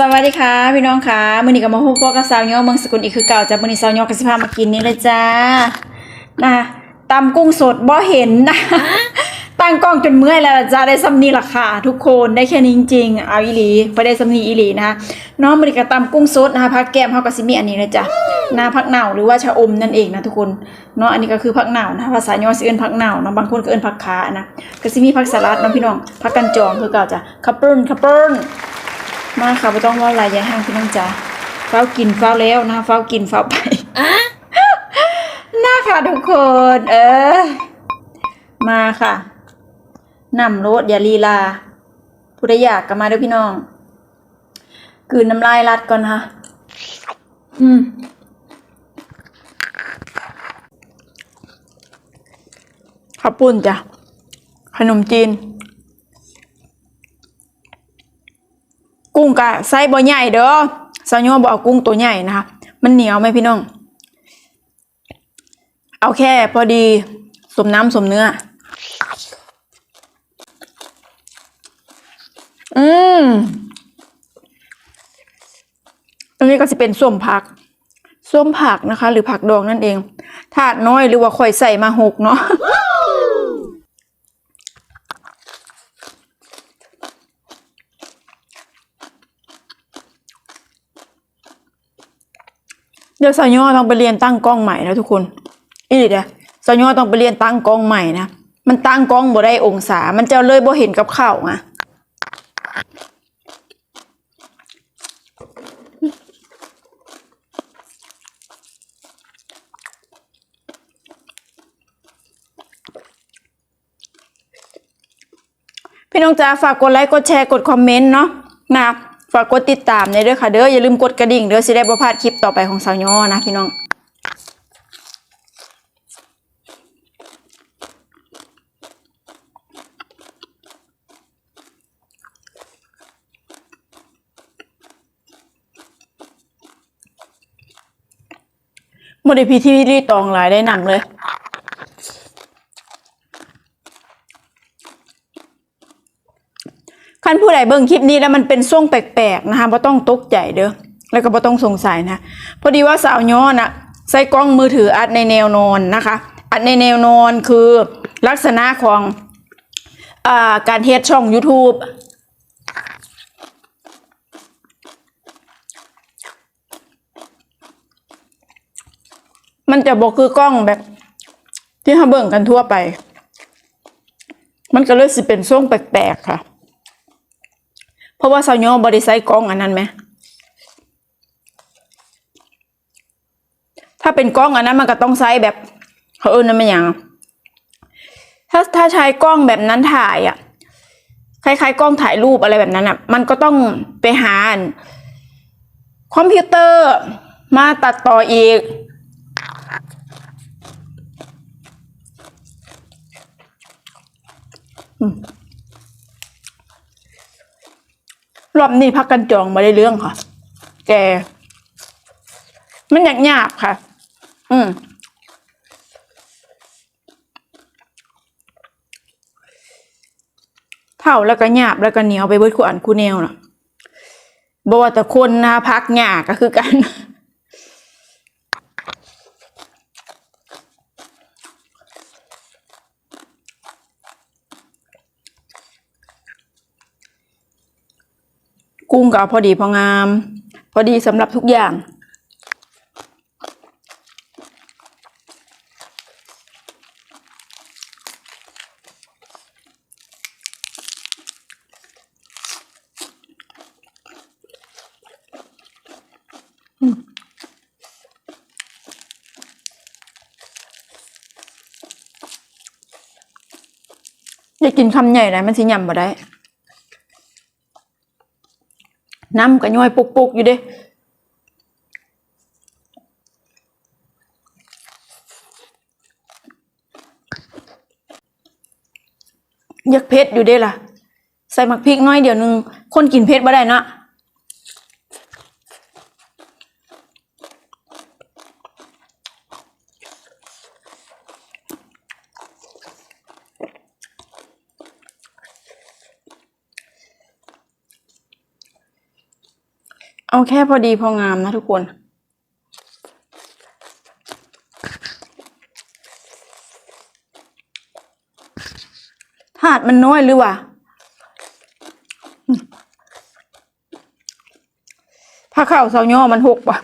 สวัสดีค่ะ พี่น้องค่ะมื้อนี้ก็มาพบกับสาวย่อเมืองสกุลอีกคือเก่าจ้ะมื้อนี้สาวย่อก็สิพามากินนี่เลยจ้านะตำกุ้งสดบ่เห็นนะตั้งกล้องจนเมื่อยแล้วล่ะจ้าได้ซ้ำนี้ล่ะค่ะทุกคนได้แค่นี้จริงๆเอาอีหลีบ่ได้ซ้ำนี้อีหลีนะคะน้องมื้อนี้ก็ตำกุ้งสดนะคะผักแก้มเฮาก็สิมีอันนี้เลยจ้ะหน้าผักเหน่าหรือว่าชะอมนั่นเองนะทุกคนเนาะอันนี้ก็คือผักเหน่านะภาษาย่อสิเอิ้นผักเหน่าเนาะบางคนก็เอิ้นผักขานะก็สิมีผักสลัดเนาะพี่น้องผักกันจองคือเก่าจ้ะคัปเปิ้ลคัปเปิ้ล มาค่ะไม่ต้องว่าอะไรยายห้างพี่น้องจ๋าเฝ้ากินเฝ้าแล้วนะเฝ้ากินเฝ้าไปน่าค่ะทุกคน เออ มาค่ะนำรถอย่าลีลาผู้ใดอยากก็มาด้วยพี่น้องกืนน้ำลายรัดก่อนค่ะ อืมข้าวปุ้นจ้ะ ขนมจีน กุ้งกะไซส์บ่ใหญ่เด้อสาวโยบ่เอากุ้งตัวใหญ่นะคะ มันเหนียวไหมพี่น้อง เอาแค่พอดีสมน้ำสมเนื้อ อืมอันนี้ก็จะเป็นส้มผัก ส้มผักนะคะ หรือผักดองนั่นเองถาดน้อยหรือว่าข่อยใส่มาหกเนาะ เดี๋ยวสาวยอต้องไปเรียนตั้งกล้องใหม่นะทุกคนอีหลีเด้อสาวย่อต้องไปเรียนตั้งกล้องใหม่นะมันตั้งกล้องบ่ได้องศา มันจะเลยบ่เห็นกับข้าวอะพี่น้องจ๋าฝากกดไลค์กดแชร์กดคอมเมนต์เนาะนะ ฝากกดติดตามในเด้อค่ะเด้ออย่าลืมกดกระดิ่งเด้อสิได้บ่พลาดคลิปต่อไปของสาวย่อนะพี่น้องบ่ได้พี่ที่รีตองหลายได้นำเลย คันผู้ใดเบิ่งคลิปนี้แล้วมันเป็นทรงแปลกๆนะคะบ่ต้องตกใจเด้อแล้วก็บ่ต้องสงสัยนะพอดีว่าสาวย้อน่ะใส่กล้องมือถืออัดในแนวนอนนะคะ อัดในแนวนอนคือลักษณะของอาการเฮ็ดช่อง YouTube มันจะบอกคือกล้องแบบ ที่เขาเบิ่งกันทั่วไป มันก็เลยสิเป็นทรงแปลกๆค่ะ เพราะว่าสาวยอบริไซกล้องอันนั้นไหมถ้าเป็นกล้องอันนั้นมันก็ต้องไซแบบเขาเอิ้นนั่นเป็นอย่างถ้าถ้าใช้กล้องแบบนั้นถ่ายอะคล้ายๆกล้องถ่ายรูปอะไรแบบนั้นอะ มันก็ต้องไปหานคอมพิวเตอร์มาตัดต่ออีก รอบนี้พักกันจองมาได้เรื่องค่ะ แก มันอยากหยาบค่ะ อืมเท่าแล้วก็หยาบแล้วก็เหนียวไปเบิดขวานคูแนวน่ะบอกว่าแต่คนนะคะพักหยาก็คือกัน กุ้งก็เอาพอดีพองาม พอดีสำหรับทุกอย่างอย่ากินคำใหญ่เลยมันสิยำบ่ได้ น้ำก็ย่อยปุกๆ อยู่เด้อยากเพชรอยู่เด้ล่ะ ใส่หมักพริกน้อยเดี๋ยวนึง คนกินเพชรบ่ได้นะ เอาแค่พอดีพองามนะทุกคน ถาดมันน้อยหรือวะถ้าข้าวเสาย่อมันหกว่ะ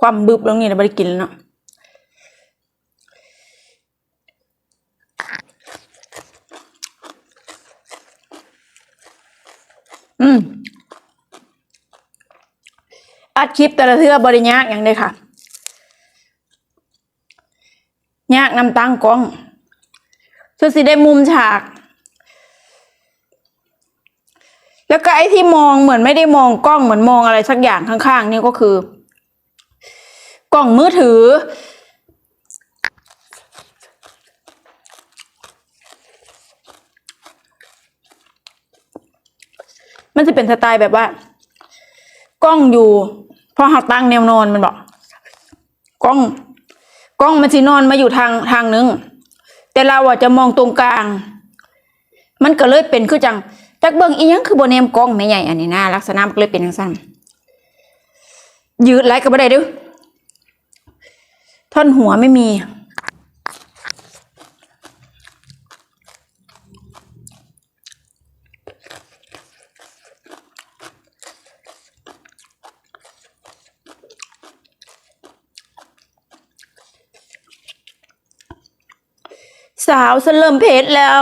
ความบึบตรงนี้เราไม่ได้กินแล้วเนาะ อืมอัดคลิปแต่ละเทือบริยากอย่างเดียค่ะ ยากนำตั้งกล้องเพื่อสิได้มุมฉาก แล้วก็ไอ้ที่มองเหมือนไม่ได้มองกล้องเหมือนมองอะไรสักอย่างข้างๆนี่ก็คือ กล้องมือถือ มันจะเป็นสไตล์แบบว่า กล้องอยู่ พอหักตั้งแนวนอนมันบอกกล้อง กล้องมันสินอนมาอยู่ทางทางนึง แต่เราอะจะมองตรงกลาง มันก็เลยเป็นคือจังจักเบิ่งอีหยังคือบ่แนมกล้องแม่ใหญ่อันนี้นะลักษณะมันก็เลยเป็นจังซั่นยืดไหลก็บ่ได้เด้อท่อนหัวไม่มี สาวสนเริ่มเพชรแล้ว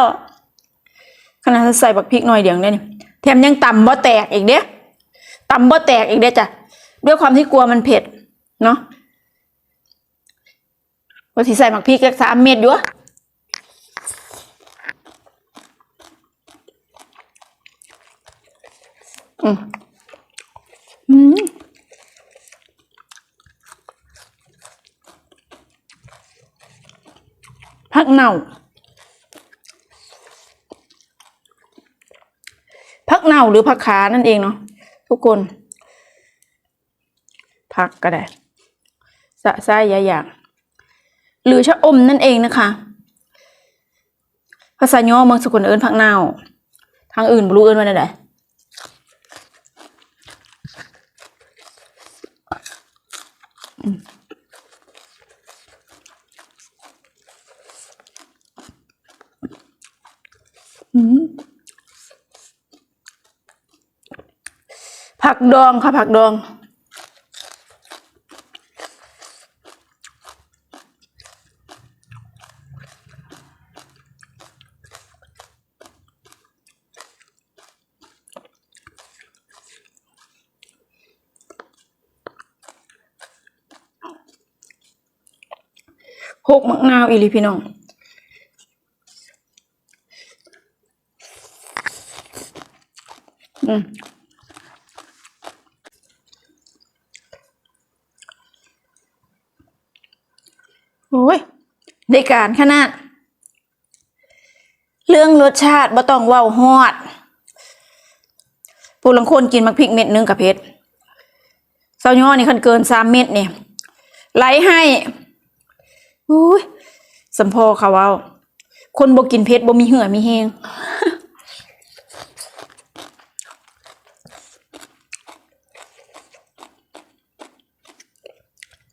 ขนาดใส่บักพริกหน่อยเดียวเนี่ยแถมยังต่ำบ่แตกอีกเด้ต่ำบ่แตกอีกเด้จ้ะด้วยความที่กลัวมันเผ็ดเนาะว่าสิใส่บักพริกสักสามเม็ดอยู่อืมอืมผักเน่า กเน่าหรือผักขานั่นเองเนาะทุกคน ผักก็ได้สะไส้ยาอยางหรือชะอมนั่นเองนะคะ ภาษาย่อเมืองสกุลเอิญผักเน่า ทางอื่นบรู้เอิญว่าอะไรอืมอืม ผักดองค่ะผักดอง หกมักนาวอีลีพี่น้องอืม โอ้ย ได้การขนาด เรื่องรสชาติบ่ต้องเว้าฮอดผู้ลังคนกินมักพริกเม็ดหนึงกับเผ็ดเซาย่อนี่คันเกินสามเม็ดเนี่ยไหลให้อุ้ยสัมพอเขาเว้าคนบ่กินเผ็ดบ่มีเหื่อมีแฮง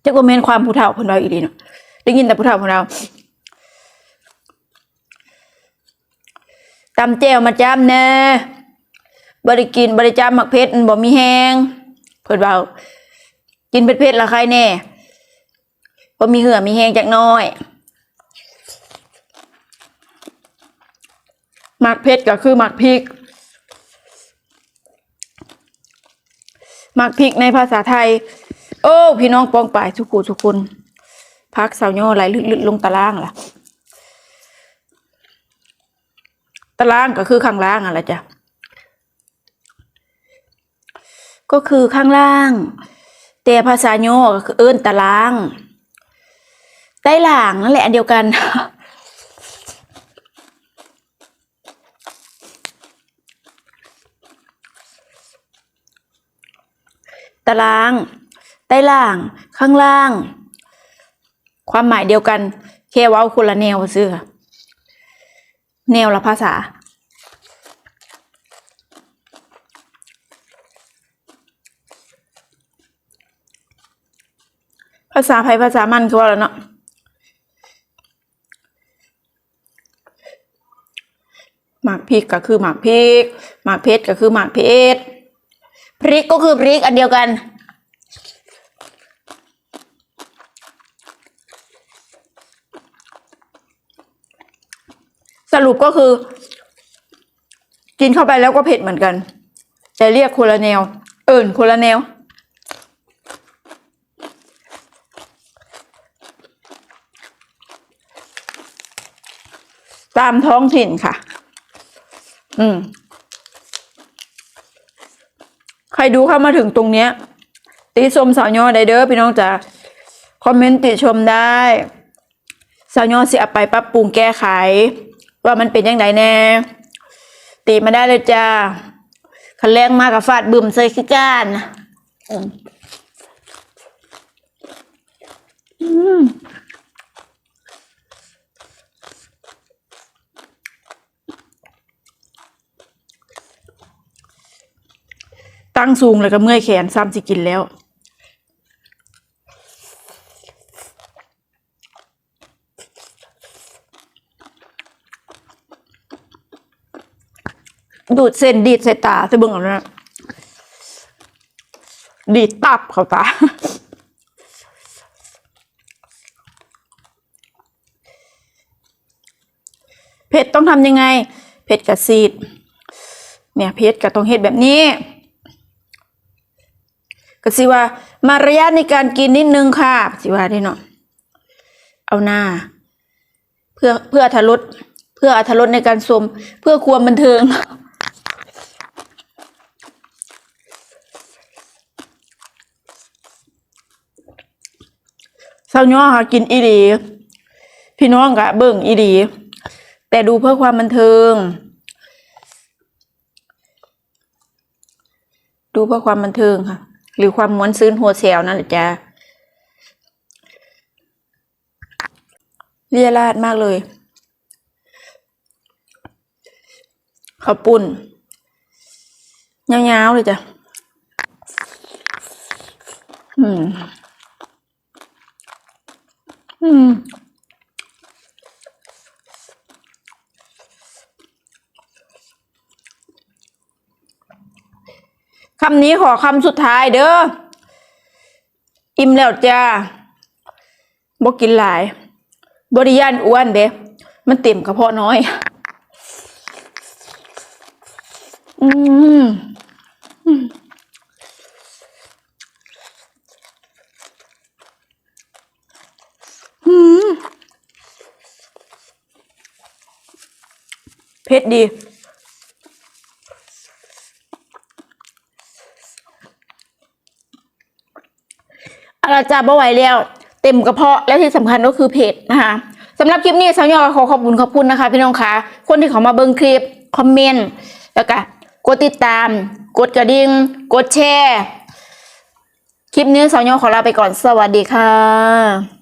จักว่าแม่นความผู้เฒ่าเพิ่นเว้าอีหลีเนาะ ได้ยินแต่ผู้เฒ่าผู้เฒ่าตำแจ่วมาจ้ำแน่บ่ได้กินบ่ได้จ้ำหมักเพชรบ่มีแฮงเพิ่นเว้ากินเผ็ดๆละใครแน่บ่มีเหือมีแฮงจักน้อยหมักเพชรก็คือหมักพริกหมักพริกในภาษาไทย โอ้ พี่น้องปองป่ายทุกคู่ทุกคน พักสาวย่อไหลลึกๆลงตารางล่ะ ตารางก็คือข้างล่างอะไรจ้ะก็คือข้างล่าง แต่ภาษาโยก็คือเอิ้นตาราง ใต้ล่างนั่นแหละอันเดียวกัน ตาราง ใต้ล่างข้างล่าง ความหมายเดียวกัน แค่ว่าคนละแนวซื้อค่ะ แนวละภาษา ภาษาไทยภาษามันคือว่าแล้วเนาะหมากพริกก็คือหมากพริกหมากเพชรก็คือหมากเพชรพริกก็คือพริกอันเดียวกัน รุปก็คือ กินเข้าไปแล้วก็เผ็ดเหมือนกัน แต่เรียกคนละแนว เอิ่นคนละแนว ตามท้องถิ่นค่ะ อืม ใครดูเข้ามาถึงตรงเนี้ย ติชมสาวยอได้เด้อพี่น้องจ๋าคอมเมนต์ติชมได้สาวย่อสิเอาไปปรับปรุงแก้ไข ว่ามันเป็นยังไงแน่ ตีมาได้เลยจ้าคันแรงมากกับฟาดบึมใส่ขี้ก้านอืมอืมตั้งสูงเลยก็เมื่อยแขนซ้ำสิกินแล้ว ดูดเส้นดีดใส่ตาใส่เบิ่งเอานะดีดตับเขาตาเพชรต้องทำยังไงเพชรกับซีด เนี่ยเพชรกับต้องเฮ็ดแบบนี้ก็สิว่ามารยาทในการกินนิดนึงค่ะสิว่าได้เนาะเอาหน้า เพื่อเพื่ออรรถรสเพื่ออรรถรสในการชมเพื่อความบันเทิง เศร้าย่อค่ะกินอีดีพี่น้องกะเบิ่งอีดี แต่ดูเพื่อความบันเทิง ดูเพื่อความบันเทิงค่ะ หรือความม้วนซื้นหัวแซวนั่นแหละจ้าเรียราดมากเลยข้าวปุ้นยาวๆเลยจ้ะ อืม อืมคำนี้ขอคำสุดท้ายเด้อ อิ่มแล้วจ้าบ่กินหลาย บริยานอ้วนเด้ มันเต็มกระเพาะน้อย อืมอืมอืม เผ็ดดี อาราจาบ่ไหวแล้ว เต็มกระเพาะและที่สำคัญก็คือเผ็ดนะคะสำหรับคลิปนี้สาวยอขอขอบคุณขอบคุณนะคะ พี่น้องคะคนที่เขามาเบิ่งคลิป คอมเมนต์ แล้วก็กดติดตาม กดกระดิ่ง กดแชร์ คลิปนี้สาวยอขอลาไปก่อนสวัสดีค่ะ